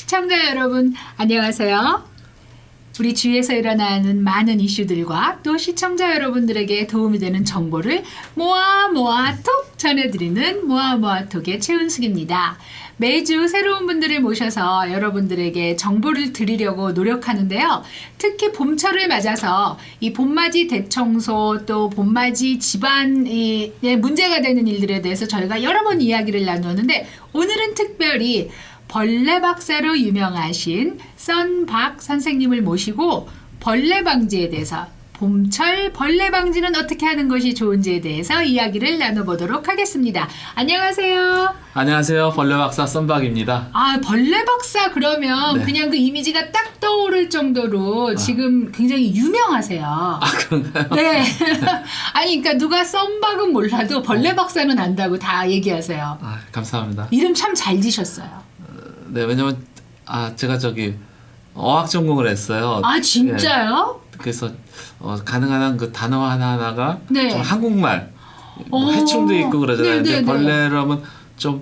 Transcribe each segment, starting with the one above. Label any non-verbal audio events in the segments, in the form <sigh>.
시청자 여러분, 안녕하세요. 우리 주위에서 일어나는 많은 이슈들과 또 시청자 여러분들에게 도움이 되는 정보를 모아 모아 톡 전해드리는 모아 모아 톡의 최은숙입니다. 매주 새로운 분들을 모셔서 여러분들에게 정보를 드리려고 노력하는데요. 특히 봄철을 맞아서 이 봄맞이 대청소 또 봄맞이 집안에 문제가 되는 일들에 대해서 저희가 여러 번 이야기를 나누었는데 오늘은 특별히 벌레 박사로 유명하신 썬박 선생님을 모시고 벌레 방지에 대해서 봄철 벌레 방지는 어떻게 하는 것이 좋은지에 대해서 이야기를 나눠보도록 하겠습니다. 안녕하세요. 안녕하세요. 벌레 박사 썬박입니다. 아 벌레 박사 그러면 네. 그냥 그 이미지가 딱 떠오를 정도로 지금 굉장히 유명하세요. 아 그런가요? 네. <laughs> 아니 그러니까 누가 썬박은 몰라도 벌레 박사는 안다고 다 얘기하세요. 아 감사합니다. 이름 참 잘 지셨어요. 네 왜냐면 아 제가 저기 어학 전공을 했어요. 아 진짜요? 예, 그래서 어, 가능한 한 그 단어 하나 하나가 네. 좀 한국말 뭐 오. 해충도 있고 그러잖아요. 네, 네, 근데 네. 벌레라면 좀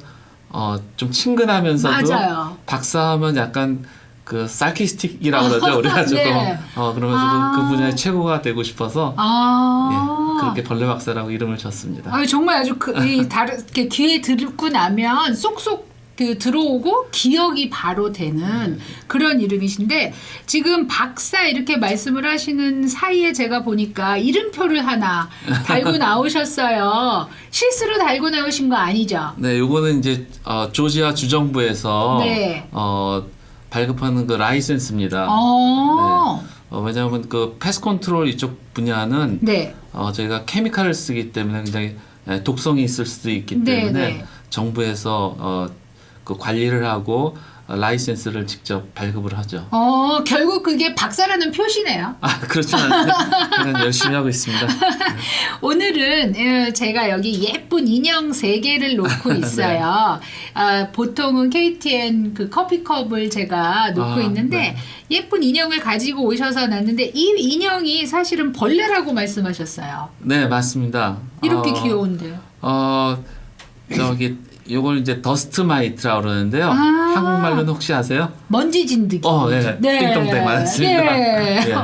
어 좀 친근하면서도 맞아요. 박사하면 약간 그 살키스틱이라고 그러죠. 우리가 <laughs> 조금 네. 어 그러면서 아. 그, 그 분야의 최고가 되고 싶어서 아. 예, 그렇게 벌레 박사라고 이름을 졌습니다. 아 정말 아주 그, 이 다른 이렇게 귀에 듣고 나면 쏙쏙 그 들어오고 기억이 바로 되는 그런 이름이신데 지금 박사 이렇게 말씀을 하시는 사이에 제가 보니까 이름표를 하나 달고 <laughs> 나오셨어요. 실수로 달고 나오신 거 아니죠? 네, 요거는 이제 어, 조지아 주정부에서 네. 어, 발급하는 그 라이센스입니다. 어. 어, 왜냐하면 그 패스 컨트롤 이쪽 분야는 네. 어, 저희가 케미칼을 쓰기 때문에 굉장히 예, 독성이 있을 수도 있기 네, 때문에 네. 정부에서 어, 그 관리를 하고 어, 라이센스를 직접 발급을 하죠. 어, 결국 그게 박사라는 표시네요. 아 그렇진 않은데 그냥 열심히 하고 있습니다. <laughs> 오늘은 어, 제가 여기 예쁜 인형 세 개를 놓고 <laughs> 네. 있어요. 아, 보통은 KTN 그 커피컵을 제가 놓고 아, 있는데 네. 예쁜 인형을 가지고 오셔서 놨는데 이 인형이 사실은 벌레라고 말씀하셨어요. 네 맞습니다. 이렇게 어, 귀여운데. 어 저기 요걸 이제 더스트 마이트라고 그러는데요. 아. 한국말로는 혹시 아세요? 먼지 진드기. 어, 네. 띵동댕 맞습니다. 네. 예.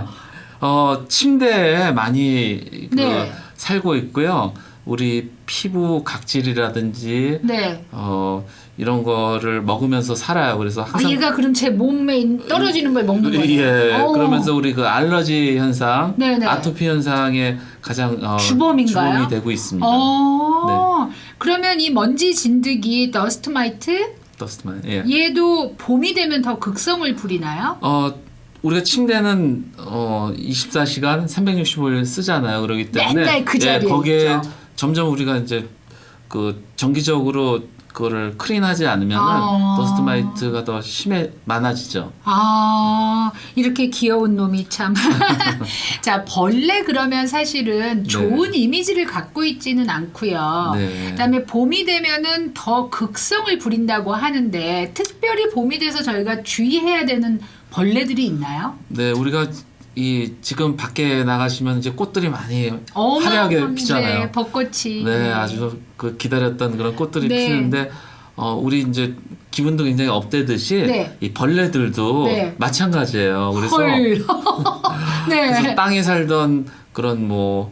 어, 침대에 많이 그 네. 살고 있고요. 우리 피부 각질이라든지 네. 어, 이런 거를 먹으면서 살아요. 그래서 아, 항상 얘가 그럼 제 몸에 떨어지는 걸 먹는 거예요? 예. 어. 그러면서 우리 그 알러지 현상, 네네. 아토피 현상에 가장 어, 주범인가요? 주범이 되고 있습니다. 어. 네. 그러면 이 먼지 진드기 더스트 마이트 더스트만. 예. 얘도 봄이 되면 더 극성을 부리나요? 어 우리가 침대는 어 24시간 365일 쓰잖아요. 그렇기 때문에 맨날 그 자리에 예, 거기에 있죠. 점점 우리가 이제 그 정기적으로 그거를 클린하지 않으면은 아. 더스트 마이트가 더 심해 많아지죠. 아, 이렇게 귀여운 놈이 참. <laughs> 자, 벌레 그러면 사실은 좋은 이미지를 갖고 있지는 않고요. 네. 그다음에 봄이 되면은 더 극성을 부린다고 하는데 특별히 봄이 돼서 저희가 주의해야 되는 벌레들이 있나요? 네, 우리가 이 지금 밖에 나가시면 이제 꽃들이 많이 화려하게 피잖아요. 네, 벚꽃이. 네, 아주 그 기다렸던 그런 꽃들이 네. 피는데 어 우리 이제 기분도 굉장히 업되듯이 네. 이 벌레들도 네. 마찬가지예요. 그래서 헐. <laughs> 그래서 네. 땅에 살던 그런 뭐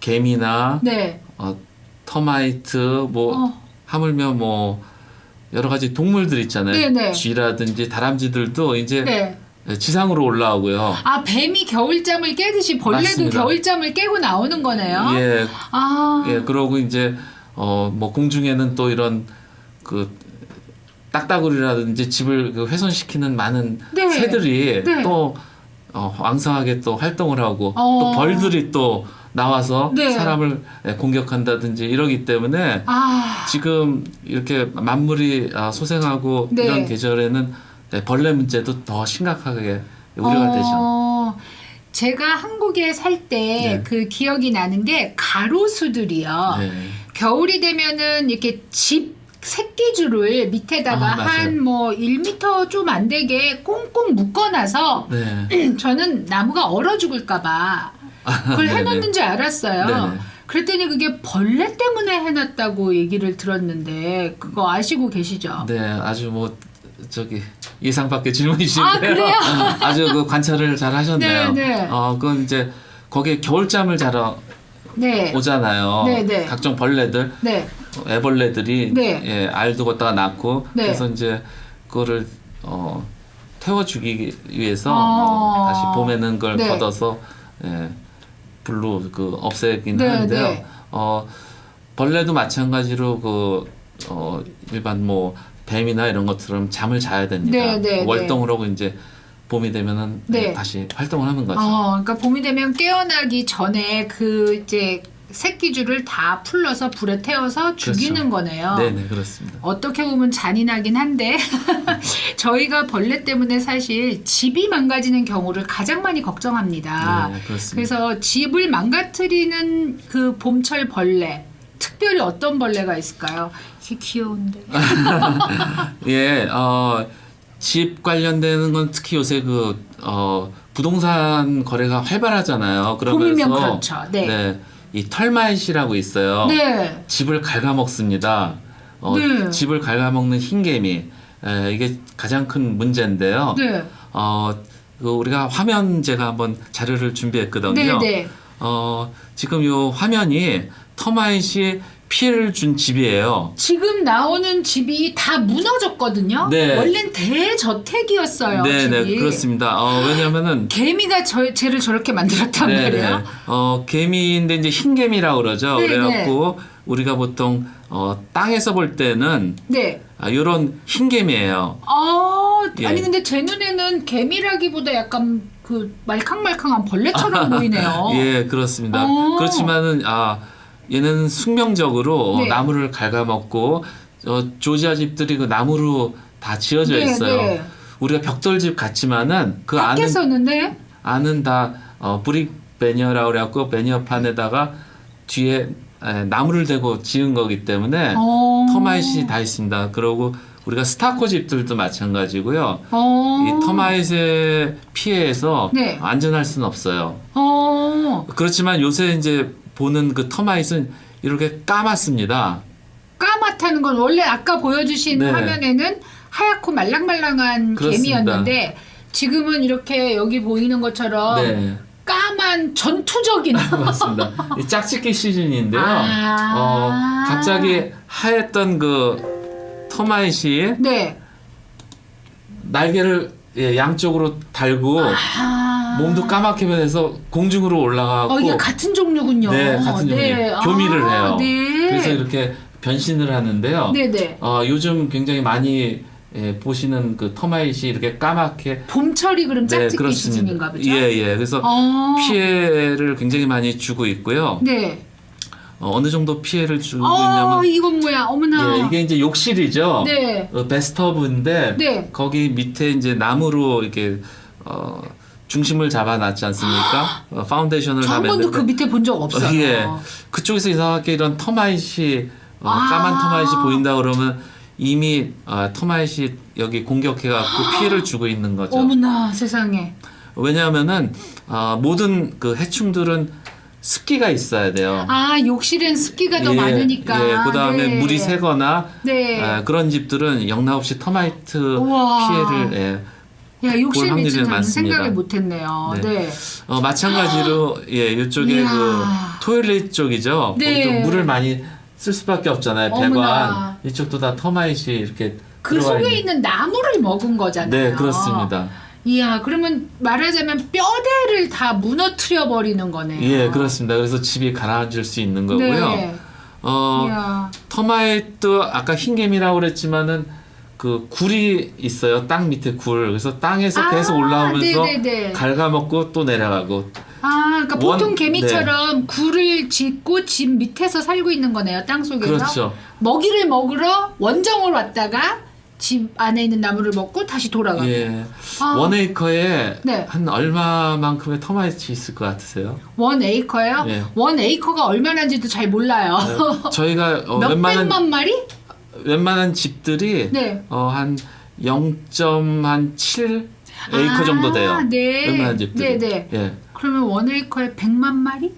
개미나 네. 어, 터마이트 뭐 어. 하물며 뭐 여러 가지 동물들 있잖아요. 네 네. 쥐라든지 다람쥐들도 이제 네. 지상으로 올라오고요. 아, 뱀이 겨울잠을 깨듯이 벌레도 맞습니다. 겨울잠을 깨고 나오는 거네요. 예, 아. 예, 그러고 이제 어 뭐 공중에는 또 이런 그 딱따구리라든지 집을 그 훼손시키는 많은 네. 새들이 네. 또 어, 왕성하게 또 활동을 하고 어. 또 벌들이 또 나와서 네. 사람을 예, 공격한다든지 이러기 때문에 아. 지금 이렇게 만물이 아, 소생하고 네. 이런 계절에는 네, 벌레 문제도 더 심각하게 우려가 되죠. 어, 제가 한국에 살때 네. 그 기억이 나는 게 가로수들이요. 네. 겨울이 되면은 이렇게 집 새끼줄을 밑에다가 아, 맞아요. 한뭐 1미터 좀 안 되게 꽁꽁 묶어놔서 네. <clears throat> 저는 나무가 얼어 죽을까봐 그걸 네네. 해놨는 줄 알았어요. 네네. 그랬더니 그게 벌레 때문에 해놨다고 얘기를 들었는데 그거 아시고 계시죠? 네, 아주 뭐 저기 예상 밖의 질문이신데요. 아, 그래요? 아주 그 관찰을 잘 하셨네요. 네, 네. 어, 그건 이제 거기에 겨울잠을 자러 네. 오잖아요. 네, 네. 각종 벌레들, 네. 어, 애벌레들이 네. 예, 알도 걷다가 낳고 네. 그래서 이제 그거를 어, 태워 주기 위해서 어. 어, 다시 봄에는 걸 네. 걷어서 예, 불로 그 없애긴 네, 하는데요. 네. 어, 벌레도 마찬가지로 그 어, 일반 뭐 뱀이나 이런 것처럼 잠을 자야 됩니다. 네, 네, 월동을 하고 이제 봄이 되면은 네. 다시 활동을 하는 거죠. 어, 그러니까 봄이 되면 깨어나기 전에 그 이제 새끼줄을 다 풀러서 불에 태워서 죽이는 거네요. 그렇죠. 네, 네, 그렇습니다. 어떻게 보면 잔인하긴 한데 <laughs> 저희가 벌레 때문에 사실 집이 망가지는 경우를 가장 많이 걱정합니다. 네, 그렇습니다. 그래서 집을 망가뜨리는 그 봄철 벌레 특별히 어떤 벌레가 있을까요? 이게 귀여운데. <laughs> 예, 어, 집 관련되는 건 특히 요새 그, 어, 부동산 거래가 활발하잖아요. 그러면서. 봄이면 그렇죠. 네. 이 털마잇이라고 있어요. 네. 집을 갉아먹습니다. 어, 네. 집을 갉아먹는 흰개미. 에, 이게 가장 큰 문제인데요. 네. 어, 그 우리가 화면 제가 한번 자료를 준비했거든요. 네, 네. 어, 지금 요 화면이 터마잇이 피해를 준 집이에요. 지금 나오는 집이 다 무너졌거든요. 네. 원래는 대저택이었어요. 네, 집이. 네, 그렇습니다. 어, 왜냐면은 개미가 저, 쟤를 저렇게 만들었단 말이에요. 어, 개미인데 이제 흰개미라고 그러죠. 네, 그래갖고 우리가 보통 어, 땅에서 볼 때는 네. 아, 요런 흰개미예요. 아, 예. 아니 근데 제 눈에는 개미라기보다 약간 그 말캉말캉한 벌레처럼 <laughs> 보이네요. 예, 그렇습니다. 어. 그렇지만은 아, 얘는 숙명적으로 네. 나무를 갉아먹고 어, 조지아 집들이 그 나무로 다 지어져 네, 있어요. 네. 우리가 벽돌집 같지만은 그 안은 밖에서는데 안은 다 어, 브릭 베니어라고 그래갖고 베니어판에다가 뒤에 에, 나무를 대고 지은 거기 때문에 어. 터마잇이 다 있습니다. 그리고 우리가 스타코 집들도 마찬가지고요. 어. 이 터마잇의 피해에서 네. 안전할 수는 없어요. 어. 그렇지만 요새 이제 보는 그 터마잇은 이렇게 까맣습니다. 까맣다는 건 원래 아까 보여주신 네. 화면에는 하얗고 말랑말랑한 그렇습니다. 개미였는데 지금은 이렇게 여기 보이는 것처럼 네, 까만 전투적인 <laughs> 맞습니다. 이 짝짓기 시즌인데요. 아. 어, 갑자기 하였던 그 터마잇이 네. 날개를 예, 양쪽으로 달고 아. 몸도 까맣게 변해서 공중으로 올라가고 어, 이게 같은 종류군요. 네 같은 종류 교미를 아, 해요. 네. 그래서 이렇게 변신을 하는데요. 네네. 어, 요즘 굉장히 많이 예, 보시는 그 터마잇이 이렇게 까맣게 봄철이 그럼 네 짝짓기. 시즌인가 보죠? 예예. 그래서 어. 피해를 굉장히 많이 주고 있고요. 네. 어, 어느 정도 피해를 주고 어, 있냐면 이건 뭐야? 어머나. 예, 이게 이제 욕실이죠. 네. 어, 베스트업인데 네. 거기 밑에 이제 나무로 이렇게 어, 중심을 잡아놨지 않습니까? <gasps> 어, 파운데이션을 저다한 번도 그 밑에 본 적 없어요. 어, 예. 그쪽에서 이상하게 이런 터마잇이 어, 아. 까만 터마잇이 보인다 그러면 이미 어, 터마잇이 여기 공격해갖고 <gasps> 피해를 주고 있는 거죠. 어머나 세상에. 왜냐하면은 어, 모든 그 해충들은 습기가 있어야 돼요. 아 욕실엔 습기가 더 예, 많으니까. 예, 그다음에 네. 물이 새거나 네. 아, 그런 집들은 영락 없이 터마이트 우와. 피해를 예. 야 욕실 볼 확률이 많습니다. 생각을 못했네요. 네. 네. 어, 마찬가지로 예 이쪽에 이야. 그 토일렛 쪽이죠. 네. 거기도 물을 많이 쓸 수밖에 없잖아요. 어머나. 배관 이쪽도 다 터마잇이 이렇게 그 속에 있는- 있는 나무를 먹은 거잖아요. 네 그렇습니다. 이야 그러면 말하자면 뼈대를 다 무너뜨려 버리는 거네요. 예 그렇습니다. 그래서 집이 가라앉을 수 있는 거고요. 네. 어 이야. 터마잇도 아까 흰개미라고 그랬지만은 그 굴이 있어요. 땅 밑에 굴. 그래서 땅에서 아, 계속 올라오면서 네네네. 갉아먹고 또 내려가고. 아, 그러니까 원- 보통 개미처럼 굴을 짓고 집 밑에서 살고 있는 거네요. 땅 속에서. 그렇죠. 먹이를 먹으러 원정을 왔다가 집 안에 있는 나무를 먹고 다시 돌아가고. 예. 아. 원 에이커에 네. 한 얼마만큼의 터마잇이 있을 것 같으세요? 원 에이커요? 예. 원 에이커가 얼마나인지도 잘 몰라요. 네. 저희가 어, <laughs> 몇 웬만한 백만 마리? 웬만한 집들이 네. 어, 한 0.7 에이커 정도 돼요. 아, 네. 웬만한 집들이. 네, 네. 예. 그러면 원 에이커에 백만 마리?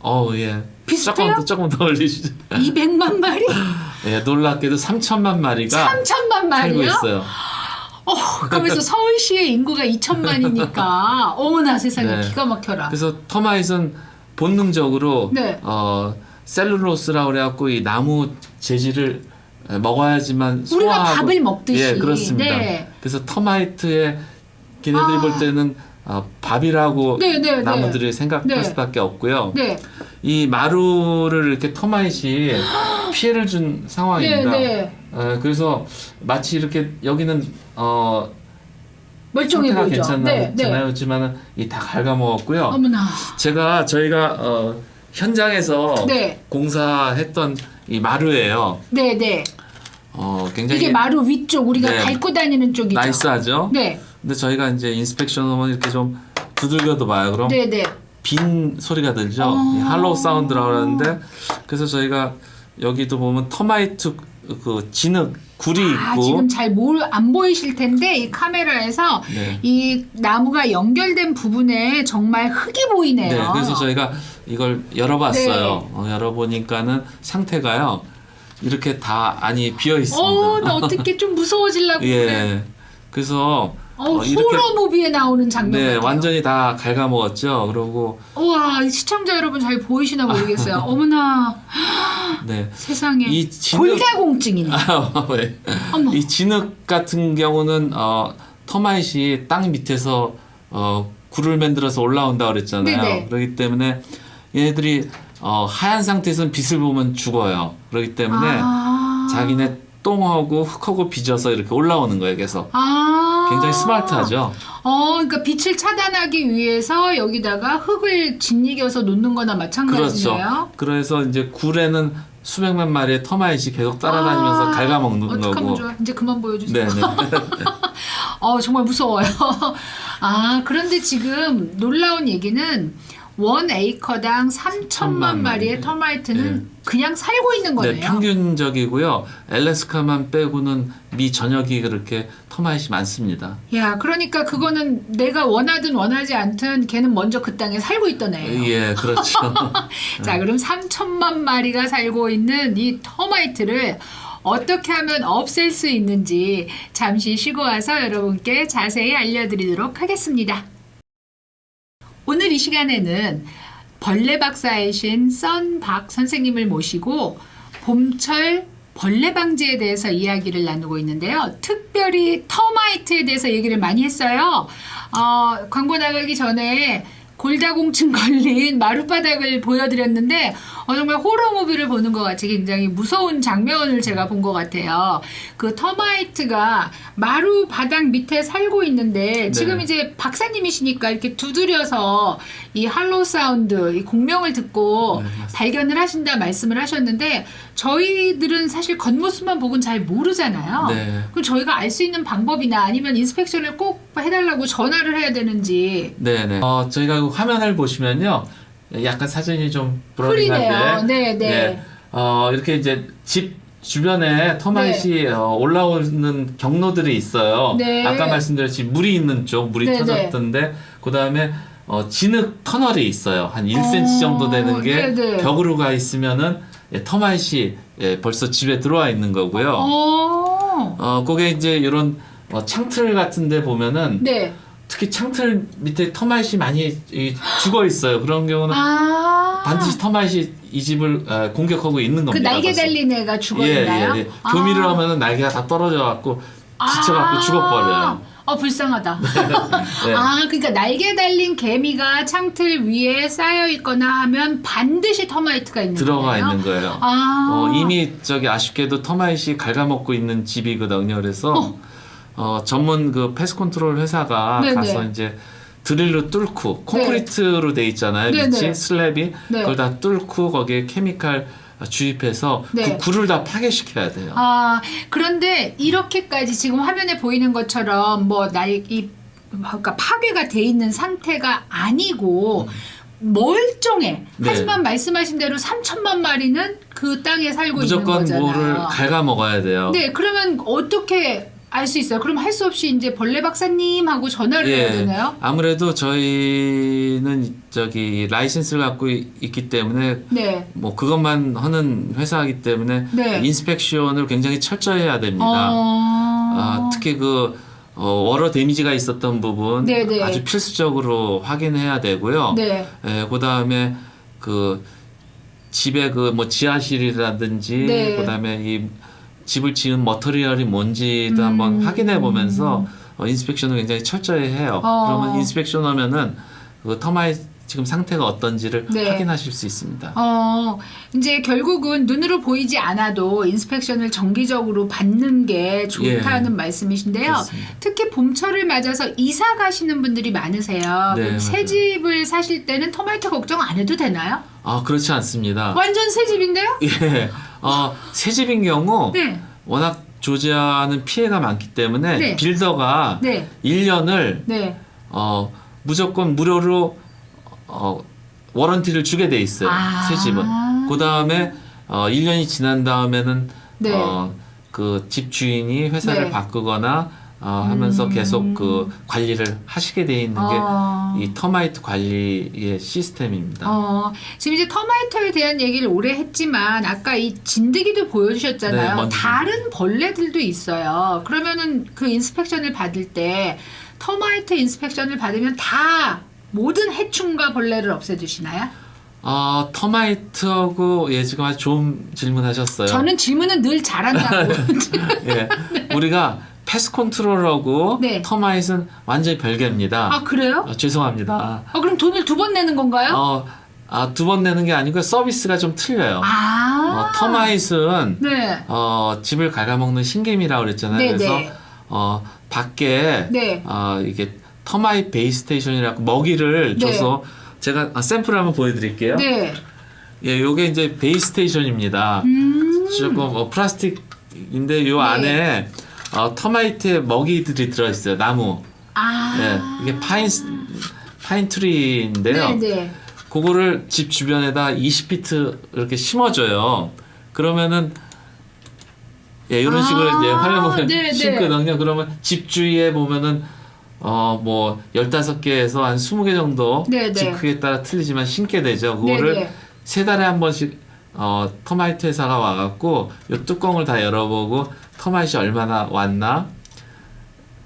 어, 예. 비슷해요? 조금 더 조금 더 올리시죠. 이백만 마리? <laughs> 예, 놀랍게도 3천만 마리가 삼천만 살고 마리요? 있어요. 어, 그러면서 서울시의 인구가 2천만이니까 <laughs> 어머나 세상에 네. 기가 막혀라. 그래서 터마잇은 본능적으로 네. 어 셀룰로스라 그래갖고 이 나무 재질을 먹어야지만 우리가 소화하고 밥을 먹듯이. 예 그렇습니다. 네. 그래서 터마이트에 걔네들이 아. 볼 때는 어, 밥이라고 네, 네, 네. 나무들이 생각할 네. 수밖에 없고요. 네. 이 마루를 이렇게 터마잇이 <gasps> 피해를 준 네, 상황입니다. 네. 어, 그래서 마치 이렇게 여기는 어, 멀쩡해 상태가 보이죠. 괜찮나, 네, 네. 괜찮았지만은 이 다 갉아먹었고요. 어머나. 제가 저희가 어, 현장에서 네. 공사했던 이 마루예요. 네, 네. 어, 굉장히 이게 마루 위쪽 우리가 네. 밟고 다니는 쪽이죠. 나이스하죠. 네. 근데 저희가 이제 인스펙션 하면 이렇게 좀 두들겨도 봐요. 그럼 네, 네. 빈 소리가 들죠. 어. 이 할로우 사운드라고 하는데 그래서 저희가 여기도 보면 터마이트 그 진흙 굴이 아, 있고 지금 잘안 보이실 텐데 이 카메라에서 네. 이 나무가 연결된 부분에 정말 흙이 보이네요. 네, 그래서 저희가 이걸 열어봤어요. 네. 어, 열어보니까는 상태가요. 이렇게 다 안이 비어 있습니다. 어, 나 어떻게 좀 무서워질라고 <laughs> 그래. 예. 그래서 어, 어, 이렇게 호러 무비에 나오는 장면 네, 같아요. 완전히 다 갉아먹었죠. 그리고 우와, 시청자 여러분 잘 보이시나 모르겠어요. 어머나, 네. 세상에. 이 진흙 골다공증이네. 아, 왜? 어머. 이 진흙 같은 경우는 어, 터마잇이 땅 밑에서 어, 굴을 만들어서 올라온다 그랬잖아요. 네네. 그렇기 때문에 얘네들이 어, 하얀 상태에서는 빛을 보면 죽어요. 그렇기 때문에 아. 자기네 똥하고 흙하고 빚어서 이렇게 올라오는 거예요. 그래서 아. 굉장히 스마트하죠. 어, 그러니까 빛을 차단하기 위해서 여기다가 흙을 짓이겨서 놓는 거나 마찬가지네요. 그렇죠. 그래서 이제 굴에는 수백만 마리의 터마잇이 계속 따라다니면서 아, 갉아먹는 거고. 좋아. 이제 그만 보여주세요. 네네. <laughs> 어, 정말 무서워요. <laughs> 아, 그런데 지금 놀라운 얘기는 원 에이커당 3천만 천만 마리의 마리. 터마이트는 네. 그냥 살고 있는 거네요. 네, 평균적이고요. 엘래스카만 빼고는 미 전역이 그렇게 터마잇이 많습니다. 야, 그러니까 그거는 내가 원하든 원하지 않든 걔는 먼저 그 땅에 살고 있던 애예요. 예, 그렇죠. <laughs> 자, 그럼 3천만 마리가 살고 있는 이 터마이트를 어떻게 하면 없앨 수 있는지 잠시 쉬고 와서 여러분께 자세히 알려드리도록 하겠습니다. 오늘 이 시간에는 벌레 박사이신 썬박 선생님을 모시고 봄철 벌레 방지에 대해서 이야기를 나누고 있는데요. 특별히 터마이트에 대해서 얘기를 많이 했어요. 어, 광고 나가기 전에 골다공증 <laughs> 걸린 마룻바닥을 보여드렸는데 어, 정말 호러 무비를 보는 것 같이 굉장히 무서운 장면을 제가 본 것 같아요. 그 터마이트가 마루 바닥 밑에 살고 있는데 지금 네. 이제 박사님이시니까 이렇게 두드려서 이 할로 사운드, 이 공명을 듣고 네. 발견을 하신다 말씀을 하셨는데 저희들은 사실 겉모습만 보고는 잘 모르잖아요. 네. 그럼 저희가 알 수 있는 방법이나 아니면 인스펙션을 꼭 해달라고 전화를 해야 되는지 네네. 어, 저희가 그 화면을 보시면요. 약간 사진이 좀. 불안한데. 네, 네. 어, 이렇게 이제 집 주변에 터마잇이 어, 올라오는 경로들이 있어요. 네. 아까 말씀드렸지 물이 있는 쪽 물이 네, 터졌던데 그 다음에 어, 진흙 터널이 있어요. 한 1cm 정도 되는 게 네, 네. 벽으로 가 있으면은 예, 터마잇이 예, 벌써 집에 들어와 있는 거고요. 어. 어, 그게 이제 이런 어, 창틀 같은 데 보면은 네. 특히 창틀 밑에 터마잇이 많이 이, 죽어 있어요. 그런 경우는 아. 반드시 터마잇이 이 집을 어, 공격하고 있는 그 겁니다. 날개 벌써. 달린 애가 죽어 예, 있나요? 예, 예. 교미를 아. 하면은 날개가 다 떨어져 갖고 지쳐갖고 아. 죽어버려요. 어 불쌍하다. <laughs> 네. 아 그러니까 날개 달린 개미가 창틀 위에 쌓여 있거나 하면 반드시 터마이트가 있는 들어가 거예요? 있는 거예요. 아. 어, 이미 저기 아쉽게도 터마잇이 갉아먹고 있는 집이거든요. 그래서 어. 전문 그 패스 컨트롤 회사가 네네. 가서 이제 드릴로 뚫고 콘크리트로 돼 있잖아요. 네네. 밑이 슬랩이 네. 그걸 다 뚫고 거기에 케미칼 주입해서 네. 그 굴을 다 파괴시켜야 돼요. 아, 그런데 이렇게까지 지금 화면에 보이는 것처럼 뭐 날이 그러니까 파괴가 돼 있는 상태가 아니고 멀쩡해. 네. 하지만 말씀하신 대로 3천만 마리는 그 땅에 살고 무조건 있는 거잖아요. 뭐를 갉아먹어야 돼요. 네, 그러면 어떻게 알 수 있어요? 그럼 할 수 없이 이제 벌레 박사님하고 전화를 해야 되나요? 아무래도 저희는 저기 라이센스를 갖고 이- 있기 때문에 네. 뭐 그것만 하는 회사이기 때문에 네. 인스펙션을 굉장히 철저히 해야 됩니다. 어... 아, 특히 그 어, 워러 데미지가 있었던 부분 네, 네. 아주 필수적으로 확인해야 되고요. 네. 예, 그다음에 그 집에 그 뭐 지하실이라든지 네. 그다음에 이 집을 지은 머터리얼이 뭔지도 음. 한번 확인해 보면서 어, 인스펙션을 굉장히 철저히 해요. 어. 그러면 인스펙션 하면은 그 터마이 지금 상태가 어떤지를 네. 확인하실 수 있습니다. 어, 이제 결국은 눈으로 보이지 않아도 인스펙션을 정기적으로 받는 게 좋다는 말씀이신데요. 예. 그렇습니다. 특히 봄철을 맞아서 이사 가시는 분들이 많으세요. 네, 새. 집을 사실 때는 터마이트 걱정 안 해도 되나요? 아 그렇지 않습니다. 완전 새 집인데요? 예, 어, 새 집인 경우 네. 워낙 조지아는 피해가 많기 때문에 네. 빌더가 네. 1년을 네. 어, 무조건 무료로 어, 워런티를 주게 돼 있어요. 아. 새 집은. 그 다음에 어, 1년이 지난 다음에는 네. 어, 그 집 주인이 회사를 네. 바꾸거나 어, 하면서 음. 계속 그 관리를 하시게 돼 있는 어. 게 이 터마이트 관리의 시스템입니다. 어, 지금 이제 터마이터에 대한 얘기를 오래 했지만 아까 이 진드기도 보여주셨잖아요. 네, 먼지 다른 벌레들도 있어요. 그러면은 그 인스펙션을 받을 때 터마이트 인스펙션을 받으면 다 모든 해충과 벌레를 없애주시나요? 어, 터마이트하고 예 지금 아주 좋은 질문하셨어요. 저는 질문은 늘 잘한다고. <laughs> 예, 우리가 패스 컨트롤하고 네. 터마이트는 완전히 별개입니다. 아 그래요? 어, 죄송합니다. 아, 그럼 돈을 두 번 내는 건가요? 어, 아, 두 번 내는 게 아니고 서비스가 좀 틀려요. 아, 어, 터마이트는 네, 어, 집을 갉아먹는 신개미라고 그랬잖아요. 네, 그래서 네. 어, 밖에 네. 어, 이게 터마이트 베이스 스테이션이라고 먹이를 네. 줘서 제가 아, 샘플을 한번 보여드릴게요. 네. 예, 요게 이제 베이스 스테이션입니다. 음, 조금 어, 플라스틱인데 요 네. 안에 어, 터마이트의 먹이들이 들어있어요. 나무. 아, 예, 이게 파인 파인 트리인데요. 네, 네. 그거를 집 주변에다 20피트 이렇게 심어줘요. 그러면은 예, 이런 아, 식으로 이제 활용을 네, 심거든요. 그러면 집 주위에 보면은 어 뭐 15개에서 한 20개 정도 네, 집 네. 크기에 따라 틀리지만 심게 되죠. 네, 그거를 네. 세 달에 한 번씩 어 터마이트 회사가 와갖고 이 뚜껑을 다 열어보고 터마이트 얼마나 왔나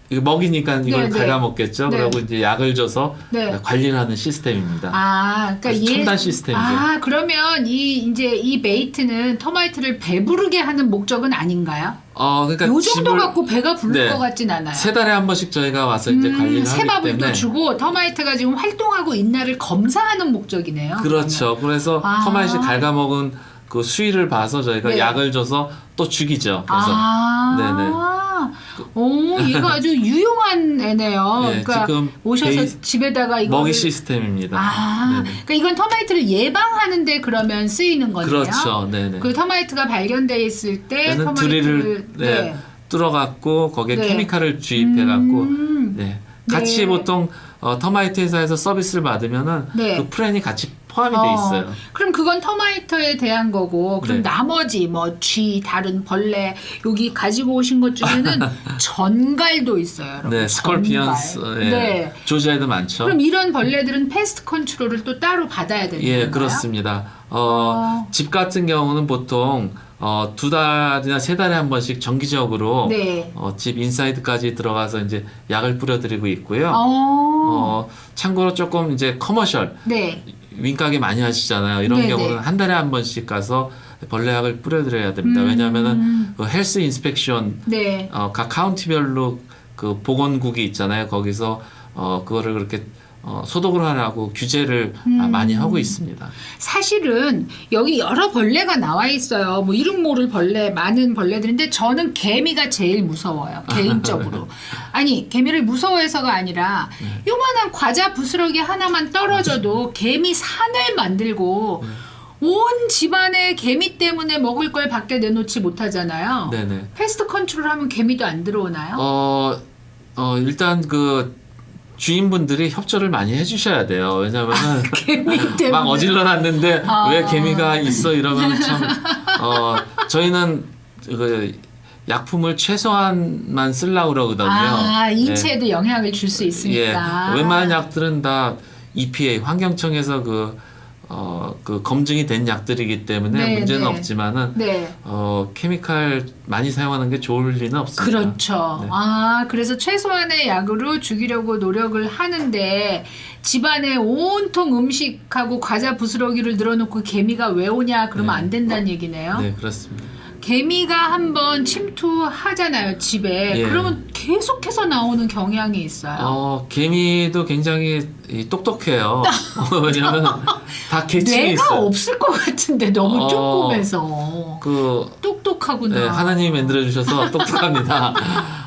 이거 먹이니까 이걸 네, 네. 갉아먹겠죠. 네. 그러고 이제 약을 줘서 네. 관리를 하는 시스템입니다. 아, 그러니까 첨단 시스템이죠. 아, 그러면 이 이제 이 베이트는 터마이트를 배부르게 하는 목적은 아닌가요? 어, 그러니까 요 정도 갖고 배가 부를 네. 것 같진 않아요. 세 달에 한 번씩 저희가 와서 이제 음, 관리를 하기 새밥을 때문에 또 주고 터마이트가 지금 활동하고 있나를 검사하는 목적이네요. 그렇죠. 그래서 아. 터마이트 갉아먹은 그 수위를 봐서 저희가 네. 약을 줘서 또 죽이죠. 그래서 아, 네네. 오, 얘가 아주 유용한 애네요. 네, 그러니까 지금 오셔서 베이스- 집에다가 이거 먹이 시스템입니다. 아, 네네. 그러니까 이건 터마이트를 예방하는데 그러면 쓰이는 거네요. 그렇죠. 네네. 그 터마이트가 발견돼 있을 때 터마이트를 드릴을 네, 뚫어갖고 거기에 네. 케미칼을 주입해갖고 음, 네. 같이 네. 보통 어, 터마이트 회사에서 서비스를 받으면은 네. 그 프랜이 같이 포함이 돼 어, 있어요. 그럼 그건 터마이터에 대한 거고 그럼 네. 나머지 뭐 쥐, 다른 벌레 여기 가지고 오신 것 중에는 <laughs> 전갈도 있어요, 여러분. 네, 스콜피언스. 전갈. 예. 네. 조지아에도 많죠. 그럼 이런 벌레들은 패스트 컨트롤을 또 따로 받아야 되는 예, 건가요? 그렇습니다. 어, 어. 집 같은 경우는 보통 어, 두 달이나 세 달에 한 번씩 정기적으로 네. 어, 집 인사이드까지 들어가서 이제 약을 뿌려드리고 있고요. 어. 어, 참고로 조금 이제 커머셜 네. 윙가게 많이 하시잖아요. 이런 네네. 경우는 한 달에 한 번씩 가서 벌레약을 뿌려드려야 됩니다. 음. 왜냐하면은 그 헬스 인스펙션 네. 어, 각 카운티별로 그 보건국이 있잖아요. 거기서 어, 그거를 그렇게 어, 소독을 하라고 규제를 음. 아, 많이 하고 있습니다. 사실은 여기 여러 벌레가 나와 있어요. 뭐 이름 모를 벌레, 많은 벌레들인데 저는 개미가 제일 무서워요. <laughs> 개인적으로. 아니, 개미를 무서워해서가 아니라 네. 요만한 과자 부스러기 하나만 떨어져도 개미 산을 만들고 네. 온 집안에 개미 때문에 먹을 걸 밖에 내놓지 못하잖아요. 네네. 패스트 컨트롤 하면 개미도 안 들어오나요? 어, 어, 일단 그 주인분들이 협조를 많이 해주셔야 돼요. 왜냐면은 때문에. 막 어질러놨는데 아. 왜 개미가 있어 이러면 참, 어, 저희는 그 약품을 최소한만 쓰려고 그러거든요. 아, 네. 인체에도 영향을 줄 수 있으니까. 예, 웬만한 약들은 다 EPA 환경청에서 그 어, 그 검증이 된 약들이기 때문에 네, 문제는 네. 없지만은 네. 어, 케미칼 많이 사용하는 게 좋을 리는 없습니다. 그렇죠. 네. 아, 그래서 최소한의 약으로 죽이려고 노력을 하는데 집안에 온통 음식하고 과자 부스러기를 늘어놓고 개미가 왜 오냐 그러면 네. 안 된다는 얘기네요. 네, 그렇습니다. 개미가 한번 침투하잖아요, 집에. 예. 그러면 계속해서 나오는 경향이 있어요. 어, 개미도 굉장히 이 똑똑해요. <laughs> 왜냐면 다 계층이 뇌가 있어요. 없을 것 같은데 너무 어. 조그매서 그 똑똑하구나. 네, 하나님이 만들어 주셔서 <laughs> 똑똑합니다.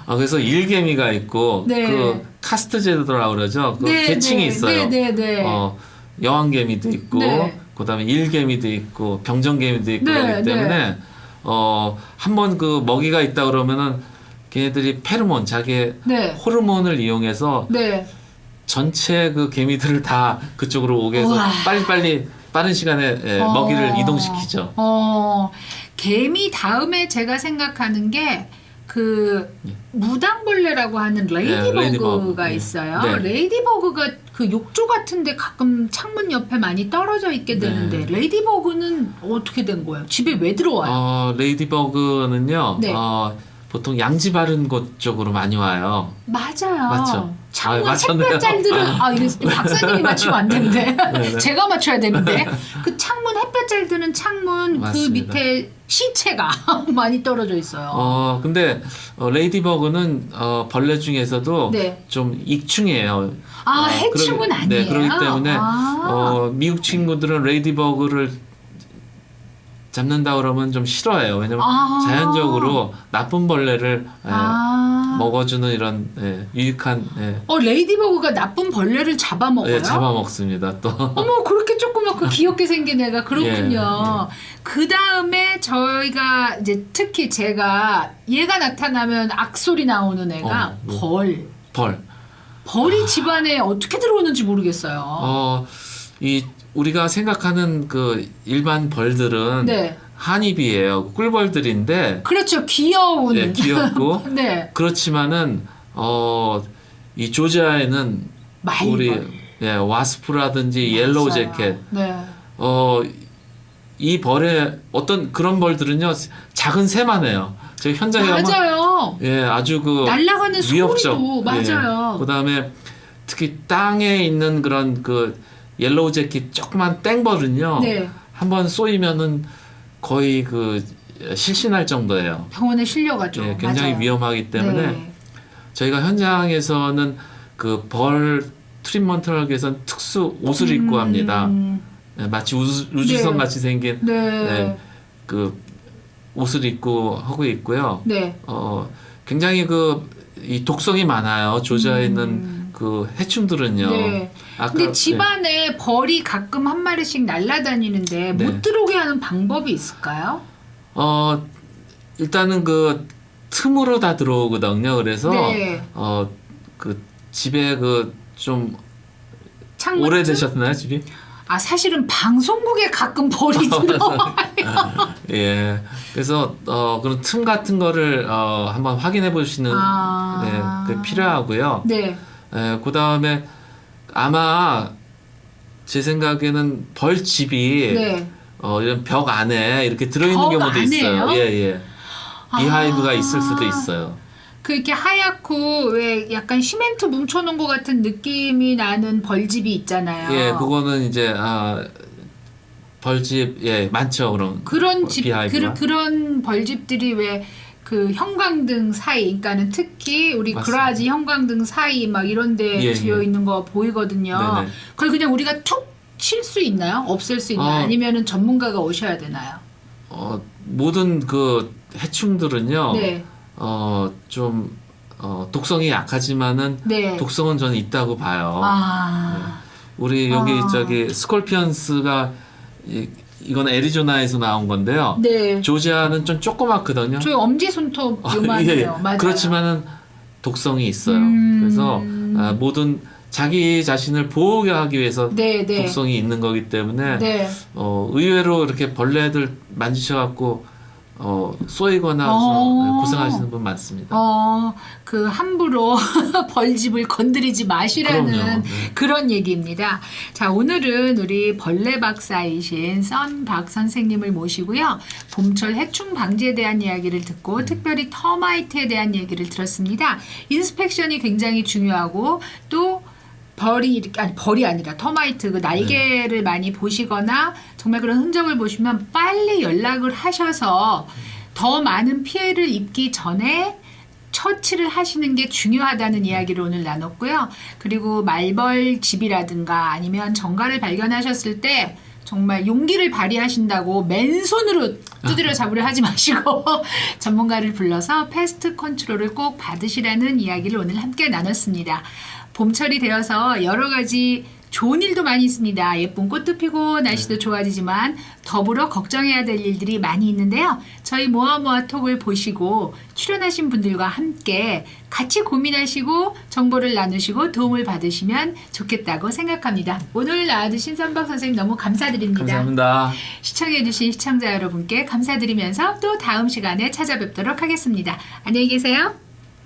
어, 그래서 일개미가 있고 네. 그 카스트 제도라고 그러죠. 그 계층이 네, 있어요. 네, 네, 네. 어, 여왕개미도 있고 네. 그다음에 일개미도 있고 병정개미도 있고 네, 그렇기 때문에 네. 어, 한번 그 먹이가 있다 그러면은 걔네들이 페로몬 자기의 네. 호르몬을 이용해서 네. 전체 그 개미들을 다 그쪽으로 오게 해서 우와. 빨리빨리 빠른 시간에 예, 어. 먹이를 이동시키죠. 어, 개미 다음에 제가 생각하는 게그 무당벌레라고 하는 레이디버그가 레이디버그. 예. 있어요. 네. 레이디버그가 그 욕조 같은데 가끔 창문 옆에 많이 떨어져 있게 되는데 네. 레이디버그는 어떻게 된 거예요? 집에 왜 들어와요? 어, 레이디버그는요. 네. 어, 보통 양지 바른 곳 쪽으로 많이 와요. 맞아요. 맞죠? 창문 아. 햇볕잘들은 아 이거 박사님이 맞추면 안 되는데 <laughs> 네. 제가 맞춰야 되는데 <laughs> 그 창문 햇볕잘드는 창문 그 맞습니다. 밑에 시체가 <laughs> 많이 떨어져 있어요. 어, 근데 어, 레이디버그는 어, 벌레 중에서도 네. 좀 익충이에요. 아 어, 해충은 그러기- 아니에요. 네, 그렇기 때문에 아. 어, 미국 친구들은 레이디버그를 잡는다 그러면 좀 싫어해요. 왜냐면 아. 자연적으로 나쁜 벌레를 예, 아. 먹어주는 이런 예, 유익한 예, 어 레이디버그가 나쁜 벌레를 잡아먹어요? 예, 잡아먹습니다. 또 <laughs> 어머 그렇게 조그맣고 귀엽게 생긴 애가 그렇군요. 예, 그 다음에 저희가 이제 특히 제가 얘가 나타나면 악소리 나오는 애가 어, 뭐. 벌. 벌. 벌이 집안에 어떻게 들어오는지 모르겠어요. 어, 이 우리가 생각하는 그 일반 벌들은 네. 한입이에요. 꿀벌들인데 그렇죠. 귀여운. 예, 귀엽고 <laughs> 네. 그렇지만은 어, 이 조지아에는 말벌. 우리 예, 와스프라든지 옐로우 있어요. 재켓 네. 어, 이 벌의 어떤 그런 벌들은요 작은 새만 해요. 저희 현장에 가면 맞아요. 예 아주 그 날아가는 위협적. 소리도 맞아요. 예. 그다음에 특히 땅에 있는 그런 그 옐로우 재킷 조그만 땡벌은요. 네. 한번 쏘이면은 거의 그 실신할 정도예요. 병원에 실려가죠. 예, 굉장히 맞아요. 위험하기 때문에 네. 저희가 현장에서는 그 벌 트리트먼트를 하기 위해서는 특수 옷을 입고 합니다. 음, 예, 마치 우주, 우주선 네. 같이 생긴 네. 네. 네. 그 옷을 입고 하고 있고요. 네. 어, 굉장히 그 이 독성이 많아요. 조지아에 있는 음. 그 해충들은요. 네. 아까 근데 집안에 벌이 가끔 한 마리씩 날아다니는데 네. 못 들어오게 하는 방법이 있을까요? 어 일단은 그 틈으로 다 들어오거든요. 그래서 네. 어그 집에 그 좀 창문 오래되셨나요 집이? 아 사실은 방송국에 가끔 벌이 들어와요. <laughs> 예. 그래서 어 그런 틈 같은 거를 어 한번 확인해 보시는 아. 네, 그 필요하고요. 네. 예, 그 다음에 아마 제 생각에는 벌집이 네. 어 이런 벽 안에 이렇게 들어 있는 벽 경우도 있어요. 예, 예. 비하이브가 아. 있을 수도 있어요. 그 이렇게 하얗고 왜 약간 시멘트 뭉쳐놓은 것 같은 느낌이 나는 벌집이 있잖아요. 예, 그거는 이제 아 벌집 예, 많죠. 그런 그런 집. 그, 그런 벌집들이 왜 그 형광등 사이, 그러니까는 특히 우리 맞습니다. 그라지 형광등 사이 막 이런데 예, 지어 예. 있는 거 보이거든요. 네네. 그걸 그냥 우리가 툭 칠 수 있나요? 없앨 수 있나요? 어. 아니면은 전문가가 오셔야 되나요? 어 모든 그 해충들은요. 네, 어, 좀, 어, 독성이 약하지만은 네. 독성은 저는 있다고 봐요. 아, 우리 여기 아. 저기 스콜피언스가 이, 이건 애리조나에서 나온 건데요. 네. 조지아는 좀 조그맣거든요. 저희 엄지 손톱 어, 요만해요. 예, 예. 맞아요. 그렇지만은 독성이 있어요. 음. 그래서 아, 모든 자기 자신을 보호하기 위해서 네, 네. 독성이 있는 거기 때문에 네. 어, 의외로 이렇게 벌레들 만지셔갖고 어, 쏘이거나 어. 고생하시는 분 많습니다. 어, 그 함부로 <laughs> 벌집을 건드리지 마시라는 그럼요. 네. 그런 얘기입니다. 자, 오늘은 우리 벌레 박사이신 썬박 선생님을 모시고요. 봄철 해충 방지에 대한 이야기를 듣고 특별히 터마이트에 대한 얘기를 들었습니다. 인스펙션이 굉장히 중요하고 또 벌이 이렇게 아니 벌이 아니라 터마이트 그 날개를 많이 보시거나 정말 그런 흔적을 보시면 빨리 연락을 하셔서 더 많은 피해를 입기 전에 처치를 하시는 게 중요하다는 이야기를 오늘 나눴고요. 그리고 말벌 집이라든가 아니면 정갈을 발견하셨을 때 정말 용기를 발휘하신다고 맨손으로 두드려 잡으려 하지 마시고 <laughs> 전문가를 불러서 패스트 컨트롤을 꼭 받으시라는 이야기를 오늘 함께 나눴습니다. 봄철이 되어서 여러 가지 좋은 일도 많이 있습니다. 예쁜 꽃도 피고 날씨도 좋아지지만 더불어 걱정해야 될 일들이 많이 있는데요. 저희 모아모아 톡을 보시고 출연하신 분들과 함께 같이 고민하시고 정보를 나누시고 도움을 받으시면 좋겠다고 생각합니다. 오늘 나와주신 선박 선생님 너무 감사드립니다. 감사합니다. 시청해주신 시청자 여러분께 감사드리면서 또 다음 시간에 찾아뵙도록 하겠습니다. 안녕히 계세요.